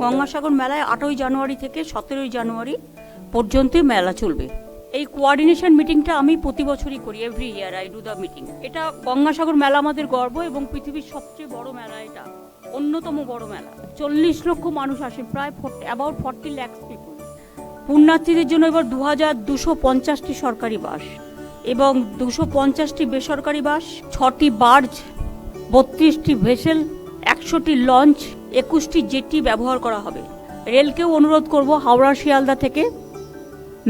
গঙ্গাসাগর মেলায় আটই জানুয়ারি থেকে সতেরোই জানুয়ারি পর্যন্ত মেলা চলবে। এই কোয়ার্ডিনেশন মিটিংটা আমি প্রতি বছরই করি every year I do the meeting এটা গঙ্গাসাগর মেলা আমাদের গর্ব এবং পৃথিবীর সবচেয়ে বড় মেলা এটা, অন্যতম বড় মেলা। চল্লিশ লক্ষ মানুষ আসে, প্রায় অ্যাবাউট ফর্টি ল্যাক্স পিপুল পুণ্যার্থীদের জন্য এবার দু হাজার দুশো পঞ্চাশটি সরকারি বাস। এবং দুশো পঞ্চাশটি বেসরকারি বাস, ছটি বার্জ, বত্রিশটি ভেসেল, একশোটি লঞ্চ, একুশটি জেটি ব্যবহার করা হবে। রেলকেও অনুরোধ করব হাওড়া শিয়ালদা থেকে।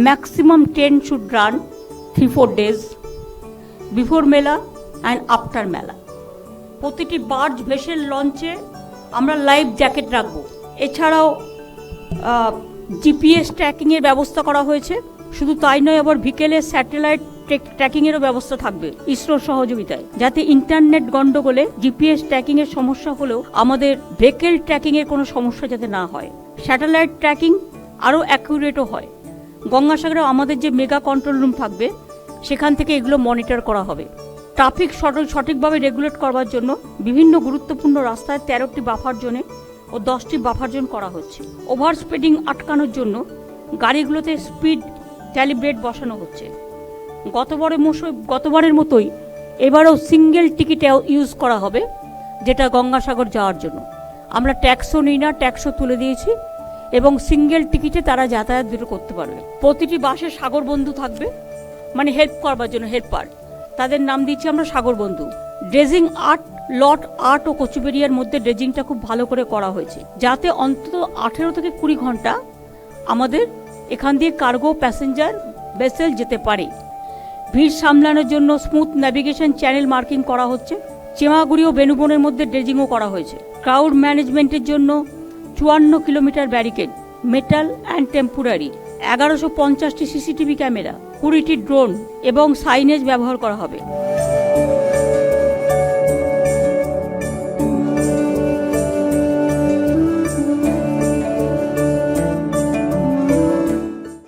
Maximum train should run three four days before mela and after mela. প্রতিটি বার্জ, ভেসেল, লঞ্চে আমরা লাইফ জ্যাকেট রাখব। এছাড়াও জিপিএস ট্র্যাকিংয়ের ব্যবস্থা করা হয়েছে। শুধু তাই নয়, আবার বিকেলে স্যাটেলাইট ট্র্যাকিংয়েরও ব্যবস্থা থাকবে ইসরোর সহযোগিতায়, যাতে ইন্টারনেট গন্ডগোলে জিপিএস ট্র্যাকিংয়ের সমস্যা হলেও আমাদের ভেকেল ট্র্যাকিংয়ের কোনো সমস্যা যাতে না হয়। স্যাটেলাইট ট্র্যাকিং আরও অ্যাকুরেটও হয়। গঙ্গাসাগরে আমাদের যে মেগা কন্ট্রোল রুম থাকবে, সেখান থেকে এগুলো মনিটর করা হবে। ট্রাফিক সঠিক সঠিকভাবে রেগুলেট করবার জন্য বিভিন্ন গুরুত্বপূর্ণ রাস্তায় তেরোটি বাফার জোনে ও দশটি বাফার জোন করা হচ্ছে। ওভার স্পিডিং আটকানোর জন্য গাড়িগুলোতে স্পিড ক্যালিব্রেট বসানো হচ্ছে। গতবারের মতো গতবারের মতোই এবারও সিঙ্গেল টিকিট ইউজ করা হবে, যেটা গঙ্গাসাগর যাওয়ার জন্য। আমরা ট্যাক্সও নিই না, ট্যাক্সও তুলে দিয়েছি, এবং সিঙ্গেল টিকিটে তারা যাতায়াত দুটো করতে পারবে। প্রতিটি বাসে সাগর বন্ধু থাকবে মানে হেল্প করবার জন্য, হেল্পার। তাদের নাম দিচ্ছি আমরা Sagar Bandhu. Dredging at lot eight ও কচুবেরিয়ার মধ্যে ড্রেজিংটা খুব ভালো করে করা হয়েছে, যাতে অন্তত আঠেরো থেকে কুড়ি ঘণ্টা আমাদের এখান দিয়ে কার্গো, প্যাসেঞ্জার, ভেসেল যেতে পারে। ভিড় সামলানোর জন্য স্মুথ ন্যাভিগেশন চ্যানেল মার্কিং করা হচ্ছে। চেমাগুড়ি ও বেনুবনের মধ্যে ড্রেজিংও করা হয়েছে। ক্রাউড ম্যানেজমেন্টের জন্য চুয়ান্ন kilometre barricade, metal and temporary, এগারোশো পঞ্চাশটি সিসিটিভি ক্যামেরা, কুড়িটি ড্রোন এবং সাইনেজ ব্যবহার করা হবে।